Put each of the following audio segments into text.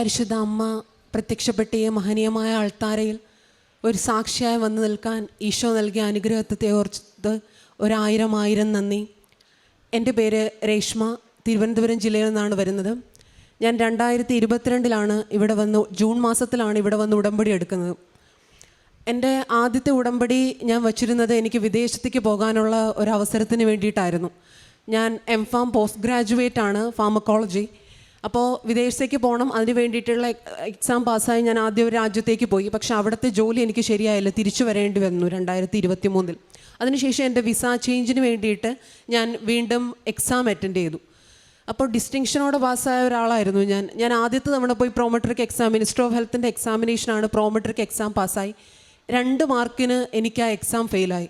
പരിശുദ്ധ അമ്മ പ്രത്യക്ഷപ്പെട്ട ഈ മഹനീയമായ ആൾത്താരയിൽ ഒരു സാക്ഷിയായി വന്ന് നിൽക്കാൻ ഈശോ നൽകിയ അനുഗ്രഹത്തെ ഓർത്ത് ഒരായിരം ആയിരം നന്ദി. എന്റെ പേര് രേഷ്മ. തിരുവനന്തപുരം ജില്ലയിൽ നിന്നാണ് വരുന്നത്. ഞാൻ രണ്ടായിരത്തി ഇരുപത്തിരണ്ടിലാണ് ഇവിടെ വന്ന് ജൂൺ മാസത്തിലാണ് ഇവിടെ വന്ന് ഉടമ്പടി എടുക്കുന്നത്. എന്റെ ആദ്യത്തെ ഉടമ്പടി ഞാൻ വച്ചിരുന്നത് എനിക്ക് വിദേശത്തേക്ക് പോകാനുള്ള ഒരു അവസരത്തിന് വേണ്ടിയിട്ടായിരുന്നു. ഞാൻ എം ഫാം പോസ്റ്റ് ഗ്രാജുവേറ്റ് ആണ് ഫാമക്കോളജി അപ്പോൾ വിദേശത്തേക്ക് പോകണം അതിന് വേണ്ടിയിട്ടുള്ള എക്സാം പാസ്സായി ഞാൻ ആദ്യം ഒരു രാജ്യത്തേക്ക് പോയി. പക്ഷേ അവിടുത്തെ ജോലി എനിക്ക് ശരിയായില്ല. തിരിച്ചു വരേണ്ടി വന്നു രണ്ടായിരത്തി ഇരുപത്തി മൂന്നിൽ അതിനുശേഷം എന്റെ വിസ ചേഞ്ചിന് വേണ്ടിയിട്ട് ഞാൻ വീണ്ടും എക്സാം അറ്റൻഡ് ചെയ്തു. അപ്പോൾ ഡിസ്റ്റിങ്ഷനോടെ പാസ്സായ ഒരാളായിരുന്നു ഞാൻ. ഞാൻ ആദ്യത്തെ തവണ പോയി പ്രോമെട്രിക് എക്സാം മിനിസ്റ്റർ ഓഫ് ഹെൽത്തിന്റെ എക്സാമിനേഷനാണ് പ്രോമെട്രിക് എക്സാം പാസ്സായി. രണ്ട് മാർക്കിന് എനിക്ക് ആ എക്സാം ഫെയിലായി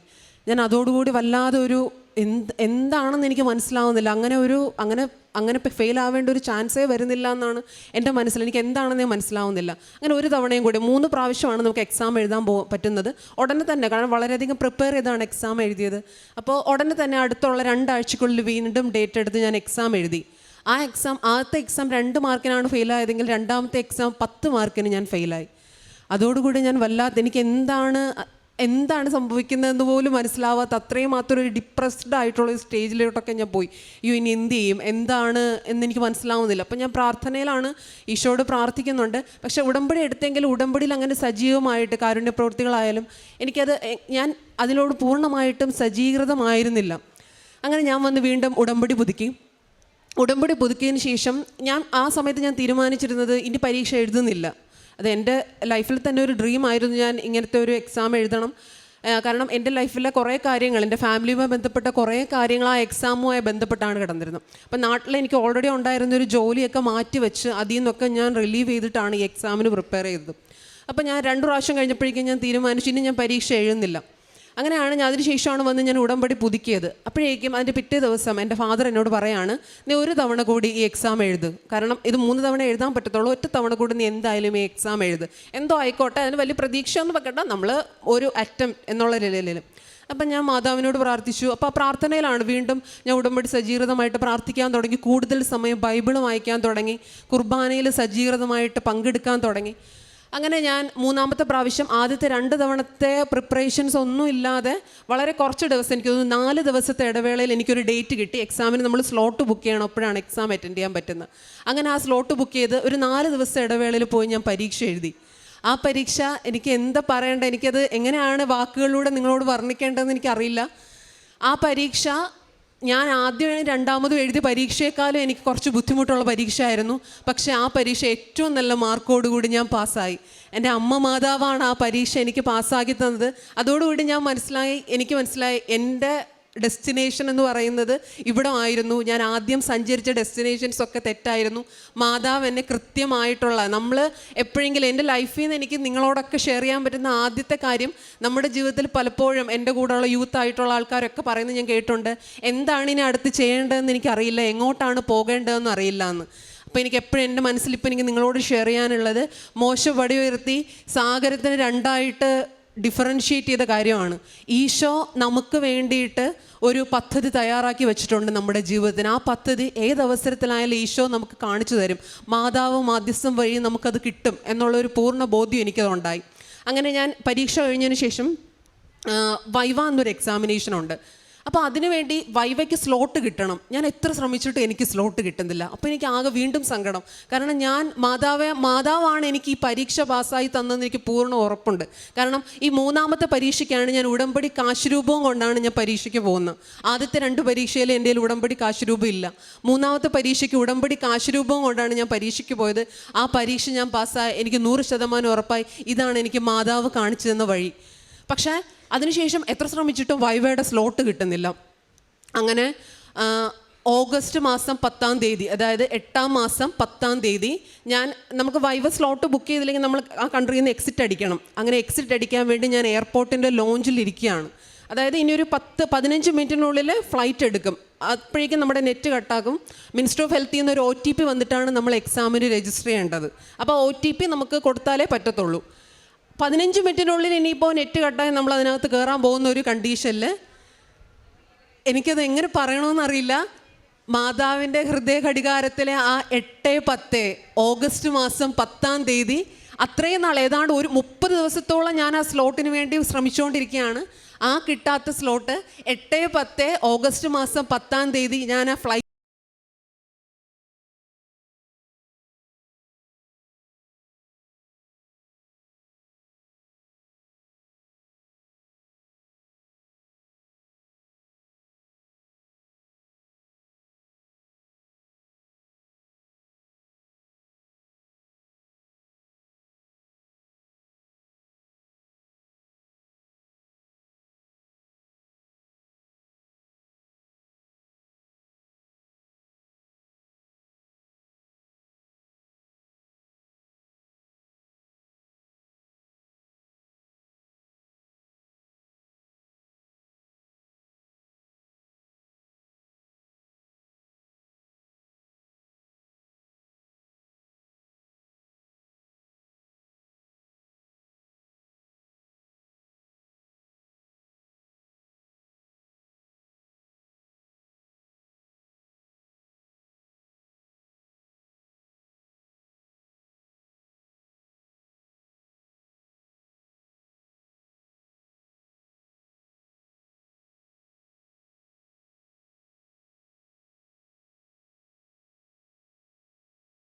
ഞാൻ അതോടുകൂടി വല്ലാതെ ഒരു എന്ത് എന്താണെന്ന് എനിക്ക് മനസ്സിലാവുന്നില്ല. അങ്ങനെ ഒരു അങ്ങനെ അങ്ങനെ ഫെയിൽ ആവേണ്ട ഒരു ചാൻസേ വരുന്നില്ല എന്നാണ് എന്റെ മനസ്സിൽ. എനിക്ക് എന്താണെന്നേ മനസ്സിലാവുന്നില്ല. അങ്ങനെ ഒരു തവണയും കൂടി മൂന്ന് പ്രാവശ്യമാണ് നമുക്ക് എക്സാം എഴുതാൻ പോ പറ്റുന്നത്. ഉടനെ തന്നെ കാരണം വളരെയധികം പ്രിപ്പയർ ചെയ്താണ് എക്സാം എഴുതിയത്. അപ്പോൾ ഉടനെ തന്നെ അടുത്തുള്ള രണ്ടാഴ്ചക്കുള്ളിൽ വീണ്ടും ഡേറ്റ് എടുത്ത് ഞാൻ എക്സാം എഴുതി. ആ എക്സാം ആദ്യത്തെ എക്സാം രണ്ട് മാർക്കിനാണ് ഫെയിലായതെങ്കിൽ രണ്ടാമത്തെ എക്സാം പത്ത് മാർക്കിന് ഞാൻ ഫെയിലായി അതോടുകൂടി ഞാൻ വല്ലാത്ത എനിക്ക് എന്താണ് എന്താണ് സംഭവിക്കുന്നതെന്ന് പോലും മനസ്സിലാവാത്ത അത്രയും മാത്രം ഒരു ഡിപ്രസ്ഡ് ആയിട്ടുള്ള ഒരു സ്റ്റേജിലോട്ടൊക്കെ ഞാൻ പോയി. അയ്യോ ഇനി എന്ത് ചെയ്യും? എന്താണ് എന്നെനിക്ക് മനസ്സിലാവുന്നില്ല. അപ്പം ഞാൻ പ്രാർത്ഥനയിലാണ് ഈശോയോട് പ്രാർത്ഥിക്കുന്നുണ്ട്. പക്ഷേ ഉടമ്പടി എടുത്തെങ്കിൽ ഉടമ്പടിയിൽ അങ്ങനെ സജീവമായിട്ട് കാരുണ്യ പ്രവൃത്തികളായാലും എനിക്കത് ഞാൻ അതിനോട് പൂർണമായിട്ടും സജ്ജീകൃതമായിരുന്നില്ല അങ്ങനെ ഞാൻ വന്ന് വീണ്ടും ഉടമ്പടി പുതുക്കി. ഉടമ്പടി പുതുക്കിയതിന് ശേഷം ഞാൻ ആ സമയത്ത് ഞാൻ തീരുമാനിച്ചിരുന്നത് ഇനി പരീക്ഷ എഴുതുന്നില്ല. അത് എന്റെ ലൈഫിൽ തന്നെ ഒരു ഡ്രീം ആയിരുന്നു ഞാൻ ഇങ്ങനത്തെ ഒരു എക്സാം എഴുതണം. കാരണം എന്റെ ലൈഫിലെ കുറേ കാര്യങ്ങൾ എന്റെ ഫാമിലിയുമായി ബന്ധപ്പെട്ട കുറേ കാര്യങ്ങൾ ആ എക്സാമുമായി ബന്ധപ്പെട്ടാണ് കിടന്നിരുന്നത്. അപ്പം നാട്ടിൽ എനിക്ക് ഓൾറെഡി ഉണ്ടായിരുന്ന ഒരു ജോലിയൊക്കെ മാറ്റി വെച്ച് അതിൽ നിന്നൊക്കെ ഞാൻ റിലീവ് ചെയ്തിട്ടാണ് ഈ എക്സാമിന് പ്രിപ്പയർ ചെയ്തത്. അപ്പം ഞാൻ രണ്ട് പ്രാവശ്യം കഴിഞ്ഞപ്പോഴേക്കും ഞാൻ തീരുമാനിച്ചു ഇനി ഞാൻ പരീക്ഷ എഴുതുന്നില്ല. അങ്ങനെയാണ് ഞാൻ അതിന് ശേഷമാണ് വന്ന് ഞാൻ ഉടമ്പടി പുതുക്കിയത്. അപ്പോഴേക്കും അതിന്റെ പിറ്റേ ദിവസം എന്റെ ഫാദർ എന്നോട് പറയാണ് നീ ഒരു തവണ കൂടി ഈ എക്സാം എഴുത്. കാരണം ഇത് മൂന്ന് തവണ എഴുതാൻ പറ്റത്തുള്ളൂ ഒറ്റ തവണ കൂടി നീ എന്തായാലും ഈ എക്സാം എഴുത്. എന്തോ ആയിക്കോട്ടെ അതിന് വലിയ പ്രതീക്ഷ ഒന്നും വെക്കണ്ട. നമ്മൾ ഒരു അറ്റം എന്നുള്ള നിലയിൽ അപ്പം ഞാൻ മാതാവിനോട് പ്രാർത്ഥിച്ചു. അപ്പോൾ ആ പ്രാർത്ഥനയിലാണ് വീണ്ടും ഞാൻ ഉടമ്പടി സജീകൃതമായിട്ട് പ്രാർത്ഥിക്കാൻ തുടങ്ങി. കൂടുതൽ സമയം ബൈബിൾ വായിക്കാൻ തുടങ്ങി. കുർബാനയിൽ സജീകൃതമായിട്ട് പങ്കെടുക്കാൻ തുടങ്ങി. അങ്ങനെ ഞാൻ മൂന്നാമത്തെ പ്രാവശ്യം ആദ്യത്തെ രണ്ട് തവണത്തെ പ്രിപ്പറേഷൻസ് ഒന്നും ഇല്ലാതെ വളരെ കുറച്ച് ദിവസം എനിക്ക് തോന്നുന്നു നാല് ദിവസത്തെ ഇടവേളയിൽ എനിക്കൊരു ഡേറ്റ് കിട്ടി. എക്സാമിന് നമ്മൾ സ്ലോട്ട് ബുക്ക് ചെയ്യണം. അപ്പോഴാണ് എക്സാം അറ്റൻഡ് ചെയ്യാൻ പറ്റുന്നത്. അങ്ങനെ ആ സ്ലോട്ട് ബുക്ക് ചെയ്ത് ഒരു നാല് ദിവസത്തെ ഇടവേളയിൽ പോയി ഞാൻ പരീക്ഷ എഴുതി. ആ പരീക്ഷ എനിക്ക് എന്താ പറയേണ്ടത്? എനിക്കത് എങ്ങനെയാണ് വാക്കുകളിലൂടെ നിങ്ങളോട് വർണിക്കേണ്ടതെന്ന് എനിക്കറിയില്ല. ആ പരീക്ഷ ഞാൻ ആദ്യം രണ്ടാമതും എഴുതിയ പരീക്ഷയെക്കാളും എനിക്ക് കുറച്ച് ബുദ്ധിമുട്ടുള്ള പരീക്ഷയായിരുന്നു. പക്ഷേ ആ പരീക്ഷ ഏറ്റവും നല്ല മാർക്കോടുകൂടി ഞാൻ പാസ്സായി. എന്റെ അമ്മ മാതാവാണ് ആ പരീക്ഷ എനിക്ക് പാസ്സാക്കി തന്നത്. അതോടുകൂടി ഞാൻ മനസ്സിലായി എനിക്ക് മനസ്സിലായി എന്റെ ഡെസ്റ്റിനേഷൻ എന്ന് പറയുന്നത് ഇവിടെ ആയിരുന്നു. ഞാൻ ആദ്യം സഞ്ചരിച്ച ഡെസ്റ്റിനേഷൻസ് ഒക്കെ തെറ്റായിരുന്നു. മാതാവ് എന്നെ കൃത്യമായിട്ടുള്ള നമ്മൾ എപ്പോഴെങ്കിലും എന്റെ ലൈഫിൽ നിന്ന് എനിക്ക് നിങ്ങളോടൊക്കെ ഷെയർ ചെയ്യാൻ പറ്റുന്ന ആദ്യത്തെ കാര്യം നമ്മുടെ ജീവിതത്തിൽ പലപ്പോഴും എന്റെ കൂടെയുള്ള യൂത്ത് ആയിട്ടുള്ള ആൾക്കാരൊക്കെ പറയുന്നത് ഞാൻ കേട്ടിട്ടുണ്ട്. എന്താണ് ഇനി അടുത്ത് ചെയ്യേണ്ടതെന്ന് എനിക്കറിയില്ല. എങ്ങോട്ടാണ് പോകേണ്ടതെന്ന് അറിയില്ല എന്ന്. അപ്പോൾ എനിക്ക് എപ്പോഴും എന്റെ മനസ്സിൽ ഇപ്പോൾ എനിക്ക് നിങ്ങളോട് ഷെയർ ചെയ്യാനുള്ളത് മോശ വടി ഉയർത്തി സാഗരത്തിന് രണ്ടായിട്ട് ഡിഫറൻഷ്യേറ്റ് ചെയ്ത കാര്യമാണ്. ഈശോ നമുക്ക് വേണ്ടിയിട്ട് ഒരു പദ്ധതി തയ്യാറാക്കി വെച്ചിട്ടുണ്ട് നമ്മുടെ ജീവിതത്തിന്. ആ പദ്ധതി ഏത് അവസരത്തിലായാലും ഈശോ നമുക്ക് കാണിച്ചു തരും. മാതാവ് മാധ്യസ്ഥം വഴി നമുക്കത് കിട്ടും എന്നുള്ളൊരു പൂർണ ബോധ്യം എനിക്കതുണ്ടായി. അങ്ങനെ ഞാൻ പരീക്ഷ കഴിഞ്ഞതിന് ശേഷം വൈവ എന്നൊരു എക്സാമിനേഷൻ ഉണ്ട്. അപ്പോൾ അതിനുവേണ്ടി വൈവയ്ക്ക് സ്ലോട്ട് കിട്ടണം. ഞാൻ എത്ര ശ്രമിച്ചിട്ടും എനിക്ക് സ്ലോട്ട് കിട്ടുന്നില്ല. അപ്പോൾ എനിക്ക് ആകെ വീണ്ടും സങ്കടം. കാരണം ഞാൻ മാതാവെ മാതാവാണ് എനിക്ക് ഈ പരീക്ഷ പാസ്സായി തന്നതെന്ന് എനിക്ക് പൂർണ ഉറപ്പുണ്ട്. കാരണം ഈ മൂന്നാമത്തെ പരീക്ഷയ്ക്കാണ് ഞാൻ ഉടമ്പടി കാശുരൂപവും കൊണ്ടാണ് ഞാൻ പരീക്ഷയ്ക്ക് പോകുന്നത്. ആദ്യത്തെ രണ്ട് പരീക്ഷയിൽ എന്റെ ഉടമ്പടി കാശുരൂപം ഇല്ല. മൂന്നാമത്തെ പരീക്ഷയ്ക്ക് ഉടമ്പടി കാശുരൂപവും കൊണ്ടാണ് ഞാൻ പരീക്ഷയ്ക്ക് പോയത്. ആ പരീക്ഷ ഞാൻ പാസ്സായി എനിക്ക് നൂറ് ശതമാനം ഉറപ്പായി. ഇതാണ് എനിക്ക് മാതാവ് കാണിച്ചു തന്ന വഴി. പക്ഷേ അതിനുശേഷം എത്ര ശ്രമിച്ചിട്ടും വൈവയുടെ സ്ലോട്ട് കിട്ടുന്നില്ല. അങ്ങനെ ഓഗസ്റ്റ് മാസം പത്താം തീയതി അതായത് എട്ടാം മാസം പത്താം തീയതി ഞാൻ നമുക്ക് വൈവ സ്ലോട്ട് ബുക്ക് ചെയ്തില്ലെങ്കിൽ നമ്മൾ ആ കൺട്രിയിൽ നിന്ന് എക്സിറ്റ് അടിക്കണം. അങ്ങനെ എക്സിറ്റ് അടിക്കാൻ വേണ്ടി ഞാൻ എയർപോർട്ടിന്റെ ലോഞ്ചിൽ ഇരിക്കുകയാണ്. അതായത് ഇനി ഒരു പത്ത് പതിനഞ്ച് മിനിറ്റിനുള്ളിൽ ഫ്ലൈറ്റ് എടുക്കും. അപ്പോഴേക്കും നമ്മുടെ നെറ്റ് കട്ടാക്കും മിനിസ്റ്റർ ഓഫ് ഹെൽത്തിൽ നിന്ന് ഒരു ഒ ടി പി വന്നിട്ടാണ് നമ്മൾ എക്സാമിന് രജിസ്റ്റർ ചെയ്യേണ്ടത്. അപ്പോൾ ഒ ടി പി നമുക്ക് കൊടുത്താലേ പറ്റത്തുള്ളൂ. പതിനഞ്ച് മിനിറ്റിനുള്ളിൽ ഇനിയിപ്പോൾ നെറ്റ് കട്ടായി നമ്മൾ അതിനകത്ത് കയറാൻ പോകുന്ന ഒരു കണ്ടീഷനിൽ എനിക്കത് എങ്ങനെ പറയണമെന്നറിയില്ല മാതാവിന്റെ ഹൃദയ ഘടികാരത്തിലെ ആ എട്ട് പത്ത് ഓഗസ്റ്റ് മാസം പത്താം തീയതി അത്രയും നാൾ ഏതാണ്ട് ഒരു മുപ്പത് ദിവസത്തോളം ഞാൻ ആ സ്ലോട്ടിന് വേണ്ടി ശ്രമിച്ചുകൊണ്ടിരിക്കുകയാണ് ആ കിട്ടാത്ത സ്ലോട്ട് എട്ട് പത്ത് ഓഗസ്റ്റ് മാസം പത്താം തീയതി ഞാൻ ആ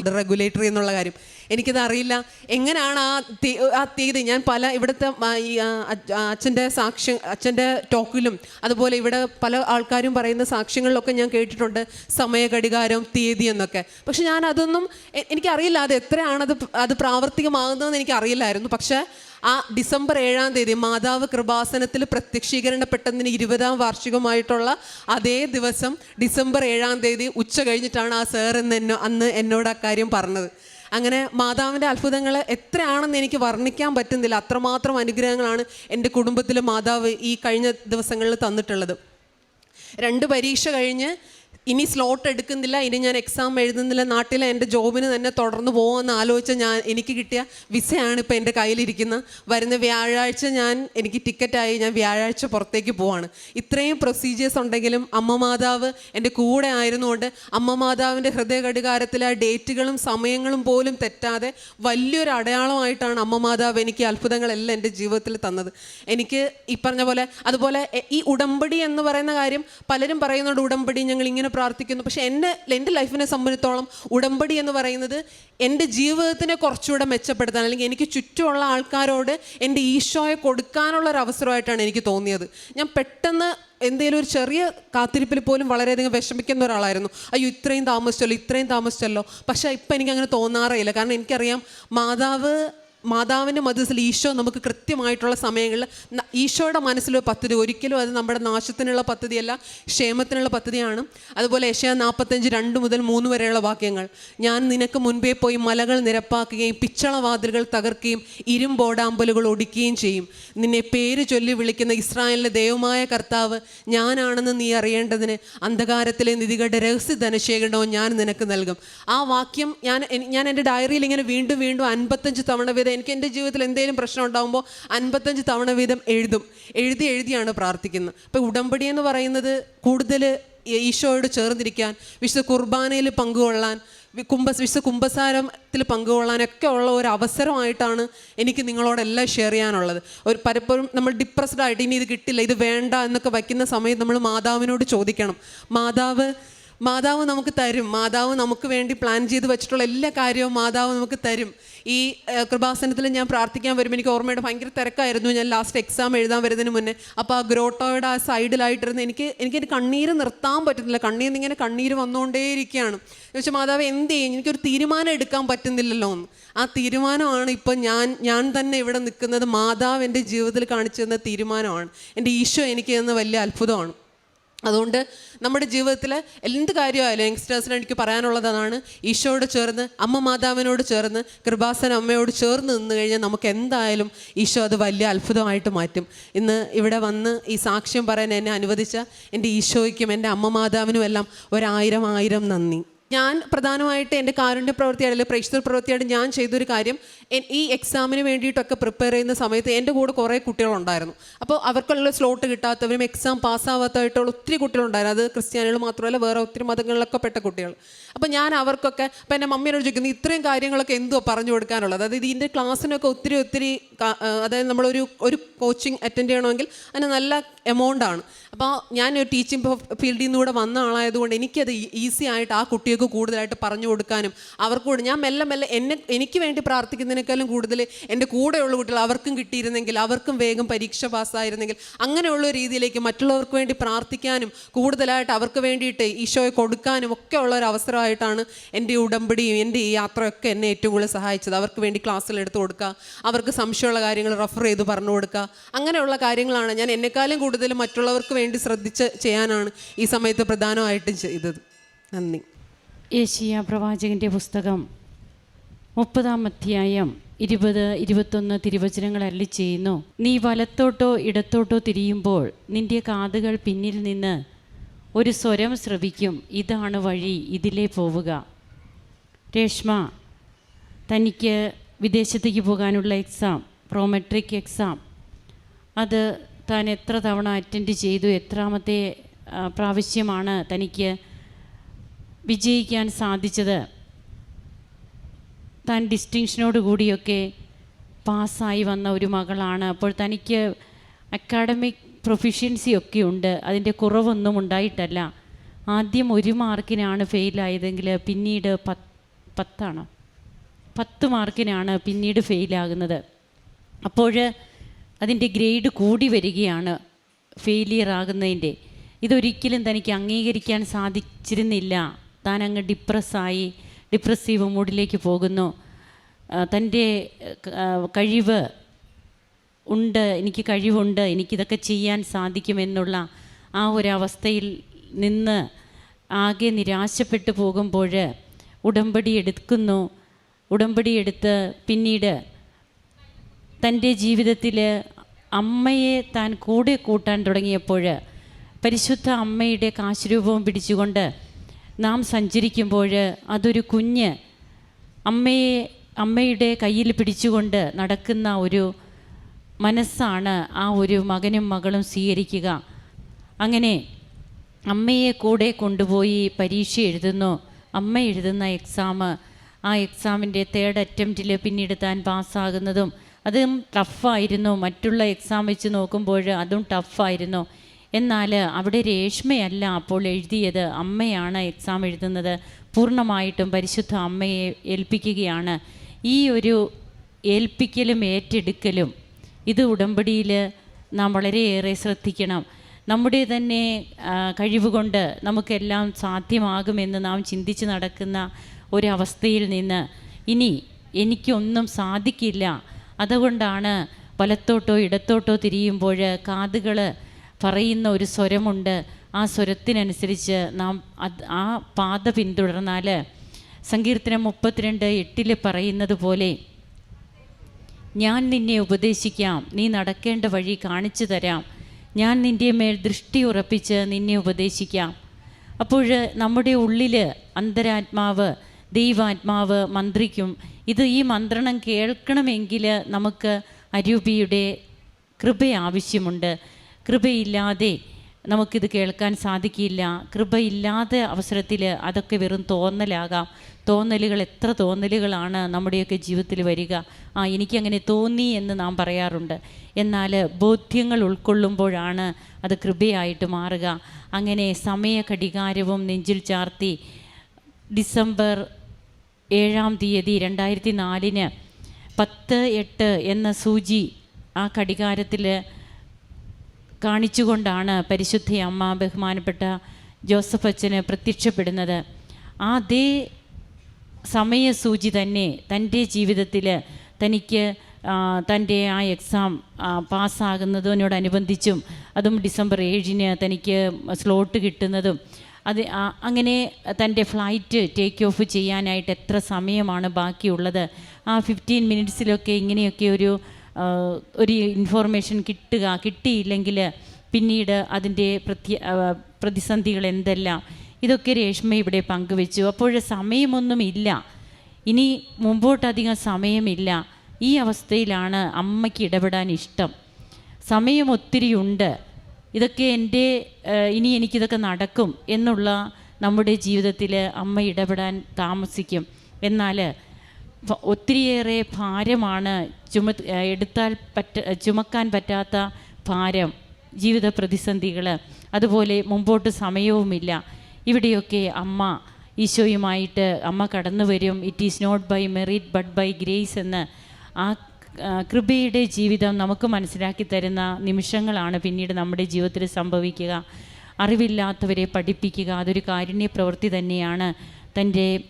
റെഗുലേറ്ററി എന്നുള്ള കാര്യം. എനിക്കത് അറിയില്ല. എങ്ങനെയാണ് ആ ആ തീയതി? ഞാൻ പല ഇവിടുത്തെ അച്ഛന്റെ സാക്ഷ്യം അച്ഛന്റെ ടോക്കിലും അതുപോലെ ഇവിടെ പല ആൾക്കാരും പറയുന്ന സാക്ഷ്യങ്ങളിലൊക്കെ ഞാൻ കേട്ടിട്ടുണ്ട്. സമയ ഘടികാരം തീയതി എന്നൊക്കെ. പക്ഷെ ഞാൻ അതൊന്നും എനിക്കറിയില്ല. അത് എത്രയാണത് അത് പ്രാവർത്തികമാകുന്നതെന്ന് എനിക്കറിയില്ലായിരുന്നു. പക്ഷേ ആ ഡിസംബർ ഏഴാം തീയതി മാതാവ് കൃപാസനത്തിൽ പ്രത്യക്ഷീകരണപ്പെട്ടതിന് ഇരുപതാം വാർഷികമായിട്ടുള്ള അതേ ദിവസം ഡിസംബർ ഏഴാം തീയതി ഉച്ച കഴിഞ്ഞിട്ടാണ് ആ സാർ എന്ന് എന്നോ അന്ന് എന്നോട് അക്കാര്യം പറഞ്ഞത്. അങ്ങനെ മാതാവിന്റെ അത്ഭുതങ്ങൾ എത്രയാണെന്ന് എനിക്ക് വർണിക്കാൻ പറ്റുന്നില്ല. അത്രമാത്രം അനുഗ്രഹങ്ങളാണ് എന്റെ കുടുംബത്തിൽ മാതാവ് ഈ കഴിഞ്ഞ ദിവസങ്ങളിൽ തന്നിട്ടുള്ളത്. രണ്ട് പരീക്ഷ കഴിഞ്ഞ് ഇനി സ്ലോട്ട് എടുക്കുന്നില്ല ഇനി ഞാൻ എക്സാം എഴുതുന്നില്ല നാട്ടിലെ എന്റെ ജോബിന് തന്നെ തുടർന്ന് പോകുമെന്ന് ആലോചിച്ച ഞാൻ എനിക്ക് കിട്ടിയ വിസയാണ് ഇപ്പോൾ എന്റെ കയ്യിലിരിക്കുന്നത്. വരുന്ന വ്യാഴാഴ്ച ഞാൻ എനിക്ക് ടിക്കറ്റായി ഞാൻ വ്യാഴാഴ്ച പുറത്തേക്ക് പോവാണ്. ഇത്രയും പ്രൊസീജിയേഴ്സ് ഉണ്ടെങ്കിലും അമ്മ മാതാവ് എന്റെ കൂടെ ആയിരുന്നുകൊണ്ട് അമ്മ മാതാവിന്റെ ഹൃദയ ഘടികാരത്തിലെ ആ ഡേറ്റുകളും സമയങ്ങളും പോലും തെറ്റാതെ വലിയൊരു അടയാളമായിട്ടാണ് അമ്മ മാതാവ് എനിക്ക് അത്ഭുതങ്ങളെല്ലാം എന്റെ ജീവിതത്തിൽ തന്നത്. എനിക്ക് ഈ പറഞ്ഞ പോലെ അതുപോലെ ഈ ഉടമ്പടി എന്ന് പറയുന്ന കാര്യം പലരും പറയുന്നുണ്ട് ഉടമ്പടി ഞങ്ങൾ ഇങ്ങനെ പ്രാർത്ഥിക്കുന്നു. പക്ഷേ എന്നെ എന്റെ ലൈഫിനെ സംബന്ധിച്ചോളം ഉടമ്പടി എന്ന് പറയുന്നത് എന്റെ ജീവിതത്തിനെ കുറച്ചുകൂടെ മെച്ചപ്പെടുത്താൻ അല്ലെങ്കിൽ എനിക്ക് ചുറ്റുമുള്ള ആൾക്കാരോട് എന്റെ ഈശോയെ കൊടുക്കാനുള്ള ഒരു അവസരമായിട്ടാണ് എനിക്ക് തോന്നിയത്. ഞാൻ പെട്ടെന്ന് എന്തെങ്കിലും ഒരു ചെറിയ കാത്തിരിപ്പിൽ പോലും വളരെയധികം വിഷമിക്കുന്ന ഒരാളായിരുന്നു. അയ്യോ ഇത്രയും താമസിച്ചല്ലോ ഇത്രയും താമസിച്ചല്ലോ. പക്ഷേ ഇപ്പം എനിക്ക് അങ്ങനെ തോന്നാറേയില്ല. കാരണം എനിക്കറിയാം മാതാവ് മാതാവിന്റെ മധ്യത്തിൽ ഈശോ നമുക്ക് കൃത്യമായിട്ടുള്ള സമയങ്ങളിൽ ഈശോയുടെ മനസ്സിൽ പദ്ധതി ഒരിക്കലും അത് നമ്മുടെ നാശത്തിനുള്ള പദ്ധതിയല്ല ക്ഷേമത്തിനുള്ള പദ്ധതിയാണ്. അതുപോലെ യശയ നാൽപ്പത്തഞ്ച് രണ്ട് മുതൽ മൂന്ന് വരെയുള്ള വാക്യങ്ങൾ. ഞാൻ നിനക്ക് മുൻപേ പോയി മലകൾ നിരപ്പാക്കുകയും പിച്ചളവാതിലുകൾ തകർക്കുകയും ഇരുമ്പോടാമ്പലുകൾ ഒടിക്കുകയും ചെയ്യും. നിന്നെ പേര് ചൊല്ലി വിളിക്കുന്ന ഇസ്രായേലിലെ ദൈവമായ കർത്താവ് ഞാനാണെന്ന് നീ അറിയേണ്ടതിന് അന്ധകാരത്തിലെ നിധികളുടെ രഹസ്യ ധനശേഖരണവും ഞാൻ നിനക്ക് നൽകും. ആ വാക്യം ഞാൻ ഞാൻ എന്റെ ഡയറിയിൽ ഇങ്ങനെ വീണ്ടും വീണ്ടും അൻപത്തഞ്ച് തവണ എനിക്ക് എന്റെ ജീവിതത്തിൽ എന്തെങ്കിലും പ്രശ്നം ഉണ്ടാകുമ്പോൾ അൻപത്തഞ്ച് തവണ വീതം എഴുതും. എഴുതി എഴുതിയാണ് പ്രാർത്ഥിക്കുന്നത്. അപ്പോൾ ഉടമ്പടി എന്ന് പറയുന്നത് കൂടുതൽ ഈശോയോട് ചേർന്നിരിക്കാൻ വിശുദ്ധ കുർബാനയിൽ പങ്കുകൊള്ളാൻ കുംഭ വിശുദ്ധ കുംഭസാരത്തിൽ പങ്കുകൊള്ളാനൊക്കെ ഉള്ള ഒരു അവസരമായിട്ടാണ് എനിക്ക് നിങ്ങളോടെല്ലാം ഷെയർ ചെയ്യാനുള്ളത്. ഒരു പലപ്പോഴും നമ്മൾ ഡിപ്രസ്ഡ് ആയിട്ട് ഇനി ഇത് കിട്ടില്ല ഇത് വേണ്ട എന്നൊക്കെ വയ്ക്കുന്ന സമയത്ത് നമ്മൾ മാതാവിനോട് ചോദിക്കണം. മാതാവ് മാതാവ് നമുക്ക് തരും. മാതാവ് നമുക്ക് വേണ്ടി പ്ലാൻ ചെയ്ത് വെച്ചിട്ടുള്ള എല്ലാ കാര്യവും മാതാവ് നമുക്ക് തരും. ഈ കൃപാസനത്തിൽ ഞാൻ പ്രാർത്ഥിക്കാൻ വരുമ്പോൾ എനിക്ക് ഓർമ്മയുടെ ഭയങ്കര തിരക്കായിരുന്നു ഞാൻ ലാസ്റ്റ് എക്സാം എഴുതാൻ വരുന്നതിന് മുന്നേ. അപ്പോൾ ആ ഗ്രോട്ടോയുടെ ആ സൈഡിലായിട്ടിരുന്ന് എനിക്ക് എനിക്ക് എന്റെ കണ്ണീര് നിർത്താൻ പറ്റുന്നില്ല. കണ്ണീർ ഇങ്ങനെ കണ്ണീര് വന്നുകൊണ്ടേയിരിക്കുകയാണ് പക്ഷേ മാതാവ് എന്ത് ചെയ്യും? എനിക്കൊരു തീരുമാനം എടുക്കാൻ പറ്റുന്നില്ലല്ലോ എന്ന്. ആ തീരുമാനമാണ് ഇപ്പം ഞാൻ ഞാൻ തന്നെ ഇവിടെ നിൽക്കുന്നത്. മാതാവ് എന്റെ ജീവിതത്തിൽ കാണിച്ചു തന്ന തീരുമാനമാണ്. എന്റെ ഈശോ എനിക്ക് തന്ന വലിയ അത്ഭുതമാണ്. അതുകൊണ്ട് നമ്മുടെ ജീവിതത്തിൽ എന്ത് കാര്യമായാലും യങ്സ്റ്റേഴ്സിന് എനിക്ക് പറയാനുള്ളത് അതാണ് ഈശോയോട് ചേർന്ന് അമ്മ മാതാവിനോട് ചേർന്ന് കൃപാസന അമ്മയോട് ചേർന്ന് നിന്ന് കഴിഞ്ഞാൽ നമുക്ക് എന്തായാലും ഈശോ അത് വലിയ അത്ഭുതമായിട്ട് മാറ്റും. ഇന്ന് ഇവിടെ വന്ന് ഈ സാക്ഷ്യം പറയാൻ എന്നെ അനുവദിച്ച എന്റെ ഈശോയ്ക്കും എന്റെ അമ്മ മാതാവിനും എല്ലാം ഒരായിരം ആയിരം നന്ദി. ഞാൻ പ്രധാനമായിട്ട് എന്റെ കാരുണ്യ പ്രവൃത്തിയായിട്ട് പ്രേക്ഷിത പ്രവൃത്തിയായിട്ട് ഞാൻ ചെയ്തൊരു കാര്യം ഈ എക്സാമിന് വേണ്ടിയിട്ടൊക്കെ പ്രിപ്പയർ ചെയ്യുന്ന സമയത്ത് എന്റെ കൂടെ കുറേ കുട്ടികളുണ്ടായിരുന്നു. അപ്പോൾ അവർക്കുള്ള സ്ലോട്ട് കിട്ടാത്തവരും എക്സാം പാസ്സാവാത്തതായിട്ടുള്ള ഒത്തിരി കുട്ടികളുണ്ടായിരുന്നു. അത് ക്രിസ്ത്യാനികൾ മാത്രമല്ല വേറെ ഒത്തിരി മതങ്ങളിലൊക്കെ പെട്ട കുട്ടികൾ. അപ്പോൾ ഞാൻ അവർക്കൊക്കെ അപ്പോൾ എന്റെ മമ്മിയോട് ചോദിക്കുന്നത് ഇത്രയും കാര്യങ്ങളൊക്കെ എന്തുവാ പറഞ്ഞു കൊടുക്കാനുള്ളത്? അതായത് ഇതിന്റെ ക്ലാസ്സിനൊക്കെ ഒത്തിരി ഒത്തിരി അതായത് നമ്മളൊരു ഒരു കോച്ചിങ് അറ്റൻഡ് ചെയ്യണമെങ്കിൽ അതിന് നല്ല എമൗണ്ട് ആണ്. അപ്പോൾ ഞാൻ ഒരു ടീച്ചിങ് ഫീൽഡിൽ നിന്ന് കൂടെ വന്ന ആളായതുകൊണ്ട് എനിക്കത് ഈസി ആയിട്ട് ആ കുട്ടികൾക്ക് കൂടുതലായിട്ട് പറഞ്ഞു കൊടുക്കാനും അവർക്ക് കൂടെ ഞാൻ മെല്ലെ മെല്ലെ എന്നെ എനിക്ക് വേണ്ടി പ്രാർത്ഥിക്കുന്നതിനേക്കാളും കൂടുതൽ എന്റെ കൂടെയുള്ള കുട്ടികൾ അവർക്കും കിട്ടിയിരുന്നെങ്കിൽ അവർക്കും വേഗം പരീക്ഷ പാസ്സായിരുന്നെങ്കിൽ അങ്ങനെയുള്ള രീതിയിലേക്ക് മറ്റുള്ളവർക്ക് വേണ്ടി പ്രാർത്ഥിക്കാനും കൂടുതലായിട്ട് അവർക്ക് വേണ്ടിയിട്ട് ഈശോയെ കൊടുക്കാനും ഒക്കെ ഉള്ള ഒരു അവസരമായിട്ടാണ് എന്റെ ഉടമ്പടിയും എന്റെ ഈ യാത്രയൊക്കെ എന്നെ ഏറ്റവും കൂടുതൽ സഹായിച്ചത്. അവർക്ക് വേണ്ടി ക്ലാസ്സിൽ എടുത്ത് കൊടുക്കുക. അവർക്ക് സംശയമുള്ള കാര്യങ്ങൾ റെഫർ ചെയ്ത് പറഞ്ഞു കൊടുക്കുക. അങ്ങനെയുള്ള കാര്യങ്ങളാണ് ഞാൻ എന്നെക്കാളും കൂടുതൽ മറ്റുള്ളവർക്ക് വേണ്ടി ശ്രദ്ധിച്ച് ചെയ്യാനാണ് ഈ സമയത്ത് പ്രധാനമായിട്ടും ചെയ്തത്. നന്ദി. ഏഷ്യ പ്രവാചകന്റെ പുസ്തകം മുപ്പതാം അധ്യായം ഇരുപത് ഇരുപത്തൊന്ന് തിരുവചനങ്ങൾ അരളി ചെയ്യുന്നു. നീ വലത്തോട്ടോ ഇടത്തോട്ടോ തിരിയുമ്പോൾ നിന്റെ കാതുകൾ പിന്നിൽ നിന്ന് ഒരു സ്വരം ശ്രവിക്കും ഇതാണ് വഴി ഇതിലേ പോവുക. രേഷ്മ തനിക്ക് വിദേശത്തേക്ക് പോകാനുള്ള എക്സാം പ്രോമെട്രിക് എക്സാം. അത് താൻ എത്ര തവണ അറ്റൻഡ് ചെയ്തു എത്രാമത്തെ പ്രാവശ്യമാണ് തനിക്ക് വിജയിക്കാൻ സാധിച്ചത്. താൻ ഡിസ്റ്റിങ്ഷനോട് കൂടിയൊക്കെ പാസ്സായി വന്ന ഒരു മകളാണ്. അപ്പോൾ തനിക്ക് അക്കാഡമിക് പ്രൊഫിഷ്യൻസി ഒക്കെ ഉണ്ട്. അതിന്റെ കുറവൊന്നും ഉണ്ടായിട്ടല്ല. ആദ്യം ഒരു മാർക്കിനാണ് ഫെയിലായതെങ്കിൽ പിന്നീട് പത്ത് പത്താണ്? പത്ത് മാർക്കിനാണ് പിന്നീട് ഫെയിലാകുന്നത്. അപ്പോൾ അതിന്റെ ഗ്രേഡ് കൂടി വരികയാണ് ഫെയിലിയർ ആകുന്നതിന്റെ. ഇതൊരിക്കലും തനിക്ക് അംഗീകരിക്കാൻ സാധിച്ചിരുന്നില്ല. താൻ അങ്ങ് ഡിപ്രസ്സായി ഡിപ്രസീവ് മൂഡിലേക്ക് പോകുന്നു. തന്റെ കഴിവ് ഉണ്ട് എനിക്ക് കഴിവുണ്ട് എനിക്കിതൊക്കെ ചെയ്യാൻ സാധിക്കുമെന്നുള്ള ആ ഒരവസ്ഥയിൽ നിന്ന് ആകെ നിരാശപ്പെട്ടു പോകുമ്പോൾ ഉടമ്പടി എടുക്കുന്നു. ഉടമ്പടി എടുത്ത് പിന്നീട് തന്റെ ജീവിതത്തിൽ അമ്മയെ താൻ കൂടെ കൂട്ടാൻ തുടങ്ങിയപ്പോൾ പരിശുദ്ധ അമ്മയുടെ കാശുരൂപവും പിടിച്ചുകൊണ്ട് നാം സഞ്ചരിക്കുമ്പോൾ അതൊരു കുഞ്ഞ് അമ്മയെ അമ്മയുടെ കയ്യിൽ പിടിച്ചുകൊണ്ട് നടക്കുന്ന ഒരു മനസ്സാണ് ആ ഒരു മകനും മകളും സ്വീകരിക്കുക. അങ്ങനെ അമ്മയെ കൂടെ കൊണ്ടുപോയി പരീക്ഷ എഴുതുന്നു. അമ്മ എഴുതുന്ന എക്സാം ആ എക്സാമിന്റെ തേർഡ് അറ്റംപ്റ്റിൽ പിന്നീട് താൻ പാസ്സാകുന്നതും അതും ടഫായിരുന്നു. മറ്റുള്ള എക്സാം വെച്ച് നോക്കുമ്പോൾ അതും ടഫായിരുന്നു. എന്നാൽ അവിടെ രേഷ്മയല്ല അപ്പോൾ എഴുതിയത്. അമ്മയാണ് എക്സാം എഴുതുന്നത്. പൂർണമായിട്ടും പരിശുദ്ധ അമ്മയെ ഏൽപ്പിക്കുകയാണ്. ഈ ഒരു ഏൽപ്പിക്കലും ഏറ്റെടുക്കലും ഇത് ഉടമ്പടിയിൽ നാം വളരെയേറെ ശ്രദ്ധിക്കണം. നമ്മുടെ തന്നെ കഴിവുകൊണ്ട് നമുക്കെല്ലാം സാധ്യമാകുമെന്ന് നാം ചിന്തിച്ച് നടക്കുന്ന ഒരവസ്ഥയിൽ നിന്ന് ഇനി എനിക്കൊന്നും സാധിക്കില്ല. അതുകൊണ്ടാണ് വലത്തോട്ടോ ഇടത്തോട്ടോ തിരിയുമ്പോൾ കാതുകൾ പറയുന്ന ഒരു സ്വരമുണ്ട്. ആ സ്വരത്തിനനുസരിച്ച് നാം അത് ആ പാത പിന്തുടർന്നാൽ സങ്കീർത്തനം മുപ്പത്തിരണ്ട് എട്ടിൽ പറയുന്നത് പോലെ ഞാൻ നിന്നെ ഉപദേശിക്കാം. നീ നടക്കേണ്ട വഴി കാണിച്ചു തരാം. ഞാൻ നിന്റെ മേൽ ദൃഷ്ടി ഉറപ്പിച്ച് നിന്നെ ഉപദേശിക്കാം. അപ്പോൾ നമ്മുടെ ഉള്ളിൽ അന്തരാത്മാവ് ദൈവാത്മാവ് മന്ത്രിക്കും ഇത് ഈ മന്ത്രണം കേൾക്കണമെങ്കിൽ നമുക്ക് അരൂപിയുടെ കൃപ ആവശ്യമുണ്ട്. കൃപയില്ലാതെ നമുക്കിത് കേൾക്കാൻ സാധിക്കില്ല. കൃപയില്ലാത്ത അവസരത്തിൽ അതൊക്കെ വെറും തോന്നലാകാം. തോന്നലുകൾ എത്ര തോന്നലുകളാണ് നമ്മുടെയൊക്കെ ജീവിതത്തിൽ വരിക. ആ എനിക്കങ്ങനെ തോന്നി എന്ന് നാം പറയാറുണ്ട്. എന്നാൽ ബോധ്യങ്ങൾ ഉൾക്കൊള്ളുമ്പോഴാണ് അത് കൃപയായിട്ട് മാറുക. അങ്ങനെ സമയ ഘടികാരവും നെഞ്ചിൽ ചാർത്തി ഡിസംബർ ഏഴാം തീയതി രണ്ടായിരത്തി നാലിന് പത്ത് എട്ട് എന്ന സൂചി ആ കടികാരത്തിൽ കാണിച്ചുകൊണ്ടാണ് പരിശുദ്ധ അമ്മ ബഹുമാനപ്പെട്ട ജോസഫ് അച്ഛന് പ്രത്യക്ഷപ്പെടുന്നത്. ആ അതേ സമയസൂചി തന്നെ തന്റെ ജീവിതത്തിൽ തനിക്ക് തന്റെ ആ എക്സാം പാസ്സാകുന്നതിനോടനുബന്ധിച്ചും അതും ഡിസംബർ ഏഴിന് തനിക്ക് സ്ലോട്ട് കിട്ടുന്നതും അത് അങ്ങനെ തന്റെ ഫ്ലൈറ്റ് ടേക്ക് ഓഫ് ചെയ്യാനായിട്ട് എത്ര സമയമാണ് ബാക്കിയുള്ളത്? ആ ഫിഫ്റ്റീൻ മിനിറ്റ്സിലൊക്കെ ഇങ്ങനെയൊക്കെ ഒരു ഒരു ഇൻഫോർമേഷൻ കിട്ടുക കിട്ടിയില്ലെങ്കിൽ പിന്നീട് അതിന്റെ പ്രത്യ പ്രതിസന്ധികൾ എന്തെല്ലാം? ഇതൊക്കെ രേഷ്മ ഇവിടെ പങ്കുവെച്ചു. അപ്പോൾ സമയമൊന്നുമില്ല ഇനി മുമ്പോട്ടധികം സമയമില്ല. ഈ അവസ്ഥയിലാണ് അമ്മയ്ക്ക് ഇടപെടാൻ ഇഷ്ടം. സമയം ഒത്തിരിയുണ്ട്. ഇതൊക്കെ എന്റെ ഇനി എനിക്കിതൊക്കെ നടക്കും എന്നുള്ള നമ്മുടെ ജീവിതത്തിൽ അമ്മ ഇടപെടാൻ താമസിക്കും. എന്നാൽ ഒത്തിരിയേറെ ഭാരമാണ് ചുമ എടുത്താൽ പറ്റ ചുമക്കാൻ പറ്റാത്ത ഭാരം ജീവിത പ്രതിസന്ധികൾ. അതുപോലെ മുമ്പോട്ട് സമയവുമില്ല. ഇവിടെയൊക്കെ അമ്മ ഈശോയുമായിട്ട് അമ്മ കടന്നു വരും it is not by merit but by grace എന്ന് ആ, കൃപയുടെ ജീവിതം നമുക്ക് മനസ്സിലാക്കി തരുന്ന നിമിഷങ്ങളാണ് പിന്നീട് നമ്മുടെ ജീവിതത്തിൽ സംഭവിക്കുക. അറിവില്ലാത്തവരെ പഠിപ്പിക്കുക അതൊരു കാരുണ്യ പ്രവൃത്തി തന്നെയാണ്. തന്റെ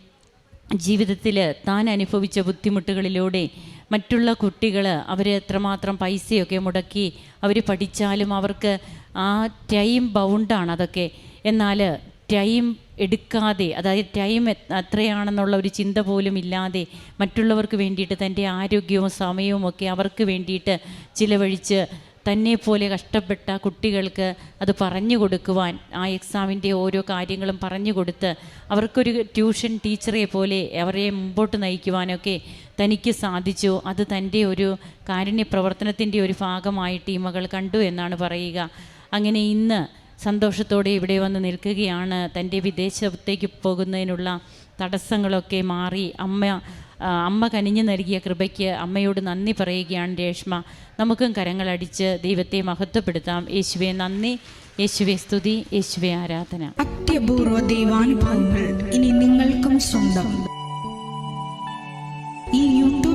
ജീവിതത്തിൽ താൻ അനുഭവിച്ച ബുദ്ധിമുട്ടുകളിലൂടെ മറ്റുള്ള കുട്ടികൾ അവർ എത്രമാത്രം പൈസയൊക്കെ മുടക്കി അവർ പഠിച്ചാലും അവർക്ക് ആ ടൈം ബൗണ്ടാണ് അതൊക്കെ. എന്നാൽ ടൈം എടുക്കാതെ അതായത് ടൈം അത്രയാണെന്നുള്ള ഒരു ചിന്ത പോലും ഇല്ലാതെ മറ്റുള്ളവർക്ക് വേണ്ടിയിട്ട് തന്റെ ആരോഗ്യവും സമയവും ഒക്കെ അവർക്ക് വേണ്ടിയിട്ട് ചിലവഴിച്ച് തന്നെ പോലെ കഷ്ടപ്പെട്ട കുട്ടികൾക്ക് അത് പറഞ്ഞു കൊടുക്കുവാൻ ആ എക്സാമിന്റെ ഓരോ കാര്യങ്ങളും പറഞ്ഞു കൊടുത്ത് അവർക്കൊരു ട്യൂഷൻ ടീച്ചറെ പോലെ അവരെ മുമ്പോട്ട് നയിക്കുവാനൊക്കെ തനിക്ക് സാധിച്ചു. അത് തന്റെ ഒരു കാരുണ്യ പ്രവർത്തനത്തിന്റെ ഒരു ഭാഗമായിട്ട് ഈ മകൾ കണ്ടു എന്നാണ് പറയുക. അങ്ങനെ ഇന്ന് സന്തോഷത്തോടെ ഇവിടെ വന്ന് നിൽക്കുകയാണ്. തന്റെ വിദേശത്തേക്ക് പോകുന്നതിനുള്ള തടസ്സങ്ങളൊക്കെ മാറി അമ്മ അമ്മ കനിഞ്ഞു നൽകിയ കൃപയ്ക്ക് അമ്മയോട് നന്ദി പറയുകയാണ് രേഷ്മ. നമുക്കും കരങ്ങളടിച്ച് ദൈവത്തെ മഹത്വപ്പെടുത്താം. യേശുവെ നന്ദി. യേശുവെ സ്തുതി. യേശുവെ ആരാധന. അത്യപൂർവ ദൈവാനുഭവങ്ങൾ ഇനി നിങ്ങൾക്കും സ്വന്തം. ഈ